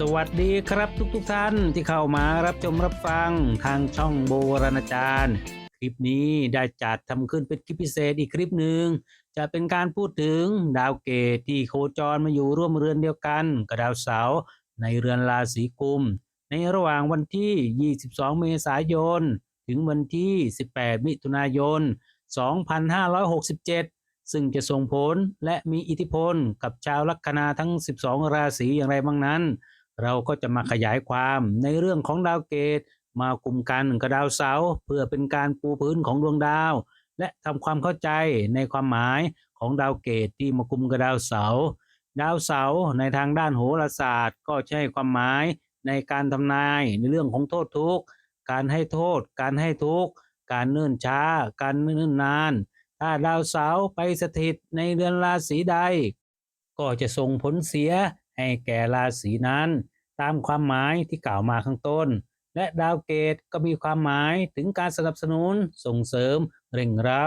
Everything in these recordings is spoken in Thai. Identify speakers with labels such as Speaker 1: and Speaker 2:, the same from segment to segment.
Speaker 1: สวัสดีครับทุกๆทท่านที่เข้ามารับชมรับฟังทางช่องโบราณจารย์ คลิปนี้ได้จัดทำขึ้นเป็นคลิปพิเศษอีกคลิปหนึ่งจะเป็นการพูดถึงดาวเกตที่โคจรมาอยู่ร่วมเรือนเดียวกันกับดาวเสาร์ในเรือนราศีกุม ในระหว่างวันที่ 22 เมษายน ถึงวันที่ 18 มิถุนายน 2567ซึ่งจะส่งผลและมีอิทธิพลกับชาวลัคนาทั้ง 12 ราศีอย่างไรบ้างนั้น เราก็จะมาขยายความในเรื่องของดาวเกตมากลุ่มกันกับดาวเสาเพื่อเป็นการปูพื้นของดวงดาว และทำความเข้าใจในความหมายของดาวเกตที่มากลุ่มกับดาวเสาดาวเสาในทางด้านโหราศาสตร์ ก็ใช้ความหมายในการทำนายในเรื่องของโทษทุกข์การให้โทษ การให้ทุกข์การเนิ่นช้า การเนิ่นนาน ถ้าดาวเสาไปสถิตในเรือนราศีใด ก็จะส่งผลเสีย ให้แก่ราศีนั้นตามความหมายที่กล่าวมาข้างต้น และดาวเกตก็มีความหมายถึงการสนับสนุนส่งเสริมเร่งเร้า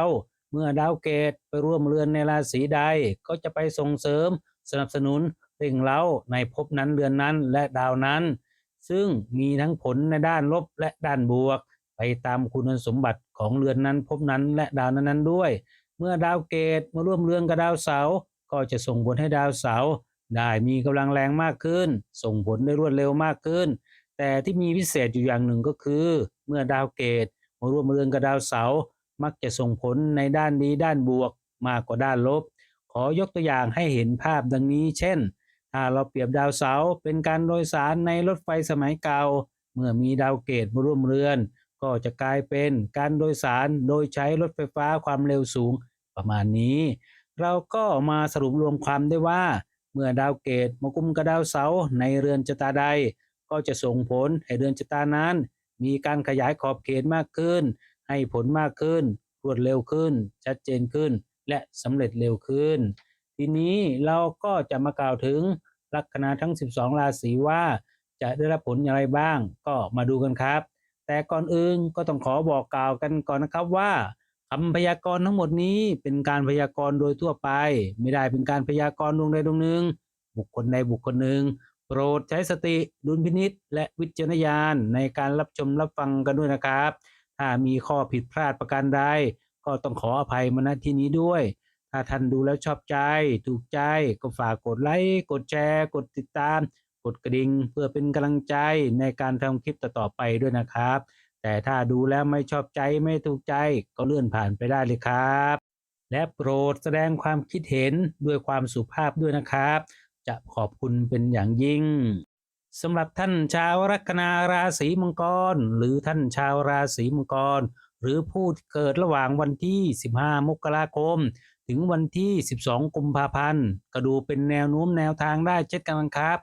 Speaker 1: เมื่อดาวเกตไปร่วมเรือนในราศีใดก็จะไปส่งเสริม สนับสนุนเร่งเร้าในภพนั้นเรือนนั้นและดาวนั้น ซึ่งมีทั้งผลในด้านลบและด้านบวก ไปตามคุณสมบัติของเรือนนั้นภพนั้นและดาวนั้นๆด้วย เมื่อดาวเกตมาร่วมเรือนกับดาวเสาร์ก็จะส่งผลให้ดาวเสาร์ ได้มีกำลังแรงมากขึ้น ส่งผลได้รวดเร็วมากขึ้น แต่ที่มีพิเศษอยู่อย่างหนึ่งก็คือ เมื่อดาวเกตมาร่วมเรือนกับดาวเสาร์มักจะส่งผลในด้านดีด้านบวกมากกว่าด้านลบ ขอยกตัวอย่างให้เห็นภาพดังนี้ เช่น ถ้าเราเปรียบดาวเสาร์เป็นการโดยสารในรถไฟสมัยเก่า เมื่อมีดาวเกตมาร่วมเรือน ก็จะกลายเป็นการโดยสารโดยใช้รถไฟฟ้าความเร็วสูงประมาณนี้ เราก็มาสรุปรวมความได้ว่า เมื่อดาวเกตมากุมกับดาวเสาร์ในเรือนชะตาใด ก็จะส่งผลให้เรือนชะตานั้น มีการขยายขอบเขตมากขึ้น ให้ผลมากขึ้น รวดเร็วขึ้น ชัดเจนขึ้น และสำเร็จเร็วขึ้น ทีนี้เราก็จะมากล่าวถึงลัคนาทั้ง 12 ราศีว่าจะได้รับผลอย่างไรบ้าง ก็มาดูกันครับ แต่ก่อนอื่นก็ต้องขอบอกกล่าวกันก่อนนะครับว่า คำพยากรณ์ทั้งหมดนี้เป็นการพยากรณ์โดยทั่วไป ไม่ได้เป็นการพยากรณ์ดวงใดดวงหนึ่ง บุคคลใดบุคคลหนึ่ง โปรดใช้สติดุลพินิษและวิจารณญาณในการรับชมรับฟังกันด้วยนะครับ ถ้ามีข้อผิดพลาดประการใดก็ต้องขออภัยมาณที่นี้ด้วย ถ้าท่านดูแล้วชอบใจ ถูกใจก็ฝากกดไลค์กดแชร์ กดติดตาม กดกระดิ่งเพื่อเป็นกำลังใจในการทำคลิปต่อๆไปด้วยนะครับ แต่ถ้าดูแล้วไม่ชอบใจไม่ถูกใจก็เลื่อนผ่านไปได้เลยครับ และโปรดแสดงความคิดเห็นด้วยความสุภาพด้วยนะครับ จะขอบคุณเป็นอย่างยิ่งสำหรับท่านชาวลัคนาราศีมังกร หรือท่านชาวราศีมังกร หรือผู้เกิดระหว่างวันที่ 15 มกราคม ถึงวันที่ 12 กุมภาพันธ์ ก็ดูเป็นแนวโน้มแนวทางได้เช่นกันครับ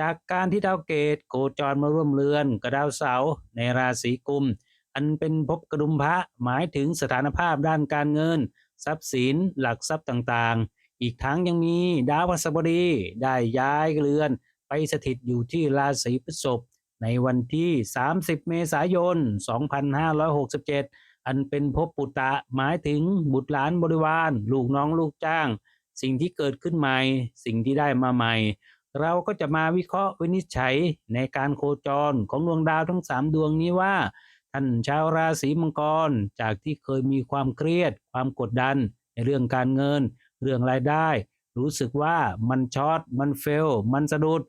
Speaker 1: จากการที่ดาวเกตโคจรมาร่วมเรือนกับดาวเสาร์ในราศีกุม อันเป็นภพกระดุมพระหมายถึงสถานภาพด้านการเงิน ทรัพย์สิน หลักทรัพย์ต่างๆ อีกทั้งยังมีดาวพฤหัสบดีได้ย้ายเรือน ไปสถิตอยู่ที่ราศีพฤษภในวันที่ 30 เมษายน 2567 อันเป็นภพปุตตะหมายถึงบุตรหลานบริวาร ลูกน้องลูกจ้าง สิ่งที่เกิดขึ้นใหม่ สิ่งที่ได้มาใหม่ เราก็จะมาวิเคราะห์วินิจฉัยในการโคจรของดวงดาวทั้งสามดวงนี้ว่า ท่านชาวราศีมังกรจากที่เคยมีความเครียด ความกดดัน ในเรื่องการเงิน เรื่องรายได้ รู้สึกว่ามันช็อตมันเฟล มันสะดุด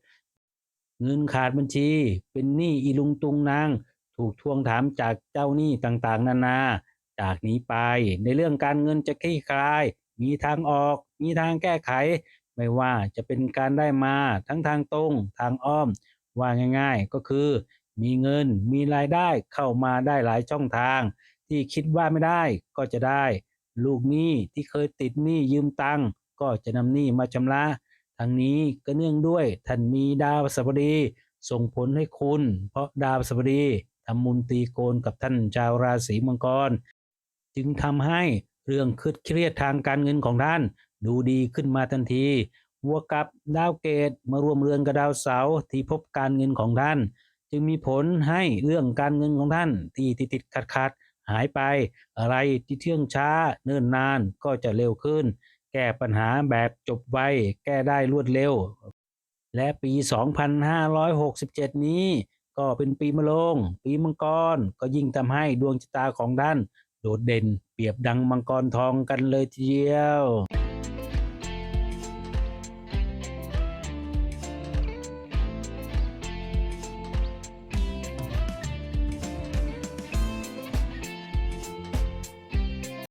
Speaker 1: เงินขาดบัญชี เป็นหนี้อีลุงตุงนางถูกทวงถามจากเจ้าหนี้ต่างๆ นานา จากนี้ไป ในเรื่องการเงินจะคลี่คลาย มีทางออก มีทางแก้ไข ไม่ว่าจะเป็นการได้มาทั้งทางตรงทางอ้อม ว่าง่ายๆ ก็คือ มีเงินมีรายได้เข้ามาได้หลายช่องทาง ที่คิดว่าไม่ได้ก็จะได้ ลูกหนี้ที่เคยติดหนี้ยืมตังค์ก็จะนำหนี้มาชำระทั้งนี้ก็เนื่องด้วยท่านมีดาวพฤหัสบดีส่งผลให้คุณ เพราะดาวพฤหัสบดีทำมุนตีโกนกับท่านชาวราศีมังกร จึงทำให้เรื่องคืดเครียดทางการเงินของท่าน ดูดีขึ้นมาทันทีบวกกับดาวเกตมารวมเรือนกับดาวเสาร์ที่พบการเงินของท่าน จึงมีผลให้เรื่องการเงินของท่านที่ติดติดขัดขัดหายไป อะไรที่เชื่องช้าเนิ่นนานก็จะเร็วขึ้น แก้ปัญหาแบบจบไวแก้ได้รวดเร็ว และปี 2567 นี้ก็เป็นปีมะโรงปีมังกรก็ยิ่งทำให้ดวงชะตาของท่าน โดดเด่นเปรียบดังมังกรทองกันเลยทีเดียว